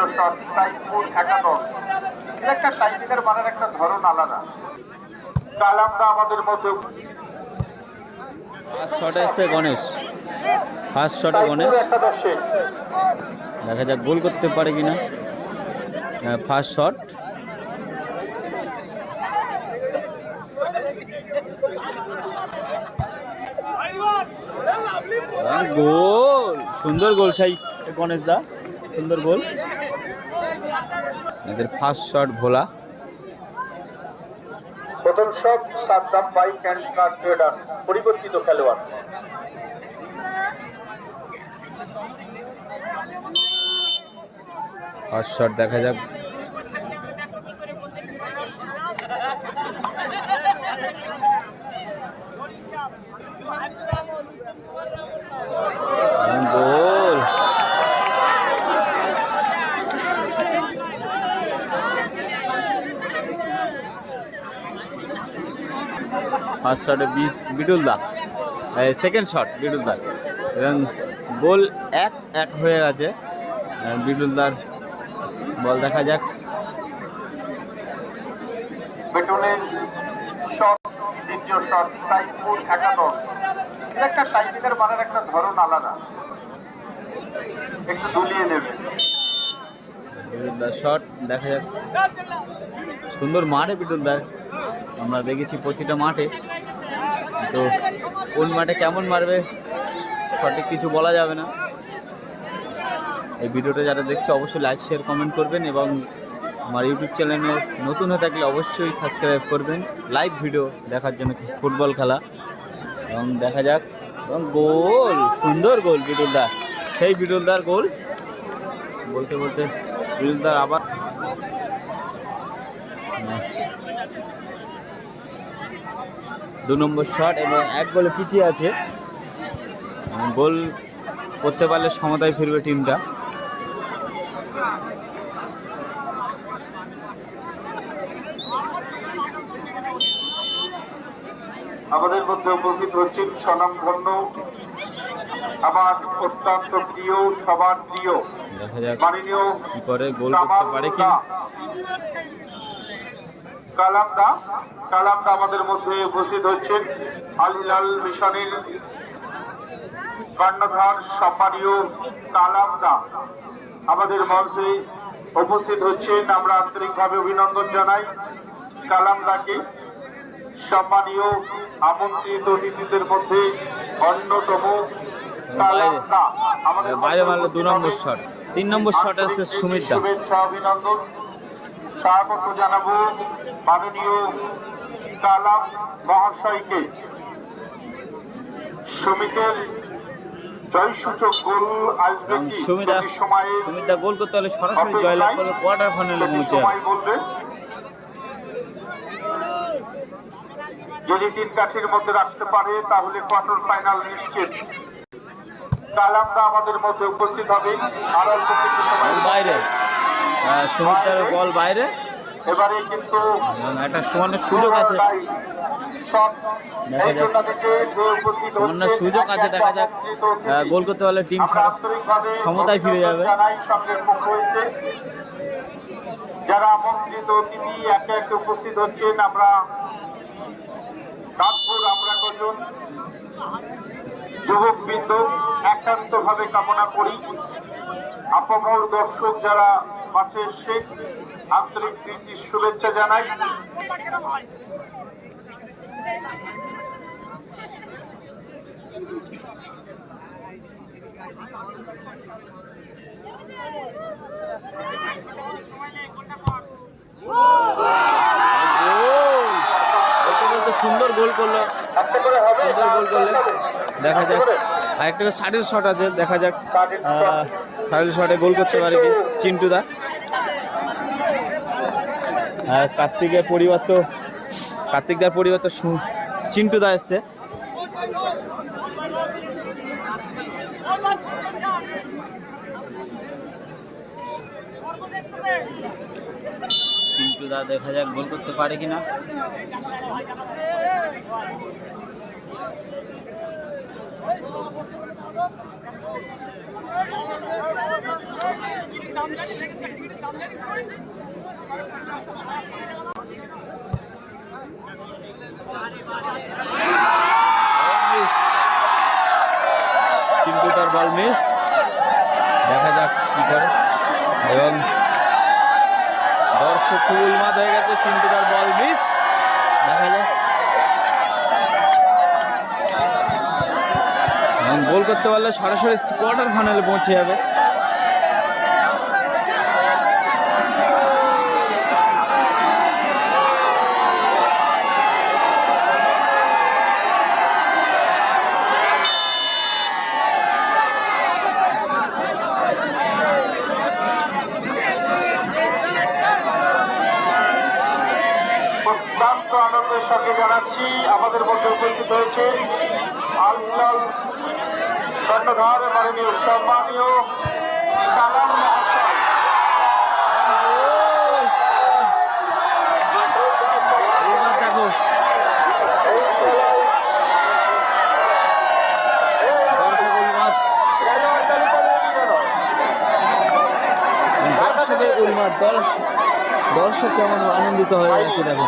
দ্বিতীয় শট একাদশ একটা টাইমিংয়ের মানের একটা ধরন আলাদা। কালামদা আমাদের মধ্যে ফার্স্ট শটে এসছে গণেশ। ফার্স্ট শটে গণেশ। দেখা যাক গোল করতে পারে কিনা। First shot goal. সুন্দর গোল সাই গণেশ দা। সুন্দর গোল। এদের ফার্স্ট শট ভোলা। প্রথম shot Saddam bike and car traders পরিবর্তিত খেলোয়াড়। ফার্স্ট শট দেখা যাক। গোল ফার্স্ট শটে বিটুল দা সেকেন্ড শট বিটুল দা এবং গোল এক এক হয়ে গেছে বিটুল দার বল দেখা যাক। বেটনের শট দ্বিতীয় শট সাইফুল একাদশ। একটা টাইমিংয়ের মানের একটা ধরন আলাদা। একটু দুলিয়ে নেবে। বিটুল দার শট দেখা যাক। সুন্দর মাঠে বিটুল দার আমরা দেখেছি প্রতিটা মাঠে। তো কোন মাঠে কেমন মারবে, সঠিক কিছু বলা যাবে না। এই ভিডিওটা যারা দেখছে, অবশ্যই লাইক শেয়ার কমেন্ট করবেন এবং আমার ইউটিউব চ্যানেলে নতুন হয়ে থাকলে অবশ্যই সাবস্ক্রাইব করবেন। লাইভ ভিডিও দেখার জন্য ফুটবল খেলা। এবং দেখা যাক, এবং গোল, সুন্দর গোল বিটুলদার। সেই বিটুলদার গোল। বলতে বলতে বিটুলদার আবার দু নম্বর শট এবং এক গোলে পিছিয়ে আছে। গোল করতে পারলে সমতায় ফিরবে টিমটা আমাদের মধ্যে উপস্থিত হচ্ছেন স্বনামধন্য আমার অত্যন্ত প্রিয় সবার প্রিয় দেখা যাক মাননীয় কি করে গোল করতে পারে কি কালামদা কালামদা আমাদের মধ্যে উপস্থিত হচ্ছেন। আল হিলাল মিশনের কর্ণধার সম্মানীয় কালামদা আমাদের মঞ্চে উপস্থিত হচ্ছেন। আমরা আন্তরিকভাবে অভিনন্দন জানাই কালামদাকে। সম্মানীয় আমন্ত্রিত অতিথিদের মধ্যে অন্যতম বাইরে মারলো দু নম্বর শট। তিন নম্বর শট আসছে সুমিত দা। শুভেচ্ছা অভিনন্দন। স্বাগত জানাব মাননীয় কালাম মহাশয়কে। সমিতের জয়সূচক গোল আসবে এবং সুমিতা যদি সময়ে সুমিত দা গোল করতে হলে সরাসরি জয়লাভ করবে কোয়ার্টার ফাইনালে পৌঁছে বলবে। যদি তিন কাঠির মধ্যে রাখতে পারে তাহলে কোয়ার্টার ফাইনাল নিশ্চিত। কালামদা আমাদের মধ্যে উপস্থিত হবে। আর অল্প কিছু সময় বাইরে। আহ, সুমিত বল বাইরে। এবারে কিন্তু একটা সুবর্ণ সুযোগ আছে। দেখা যাক। সুযোগ আছে দেখা যাক। গোল করতে পারলে টিম সমতায় ফিরে যাবে। যারা আমন্ত্রিত অতিথি একে একে উপস্থিত হচ্ছেন আমরা। তারপর আমরা কজন? যুবক বৃন্দ একান্ত ভাবে কামনা করি। আপামর দর্শক যারা মাঠে এসে আন্তরিক প্রীতি শুভেচ্ছা জানাই। বলতে সুন্দর গোল করল। সুন্দর গোল করলে দেখা যাক। আর একটা সাইডের শট আছে দেখা যাক। সাইডের শটে। গোল করতে পারে কি? চিন্টু দা আর কার্তিকের পরিবার তো কার্তিকদার পরিবার তো সু- চিন্টু দা এসছে চিন্টু দা দেখা যাক গোল করতে পারে কিনা চিন্টু তার বল মিস দেখা যাক কি করে এবং দর্শক খুব উন্মাদ হয়ে গেছে, চিন্তিতার বল মিস দেখা যায় গোল করতে পারলে সরাসরি কোয়ার্টার ফাইনালে পৌঁছে যাবে। অত্যন্ত আনন্দের সঙ্গে জানাচ্ছি আমাদের মধ্যে উপস্থিত হয়েছে আল হিলাল কর্ণধার মাননীয় সম্মানীয় মহাশয় দর্শক কেমন আনন্দিত হয়ে যাচ্ছে দেখো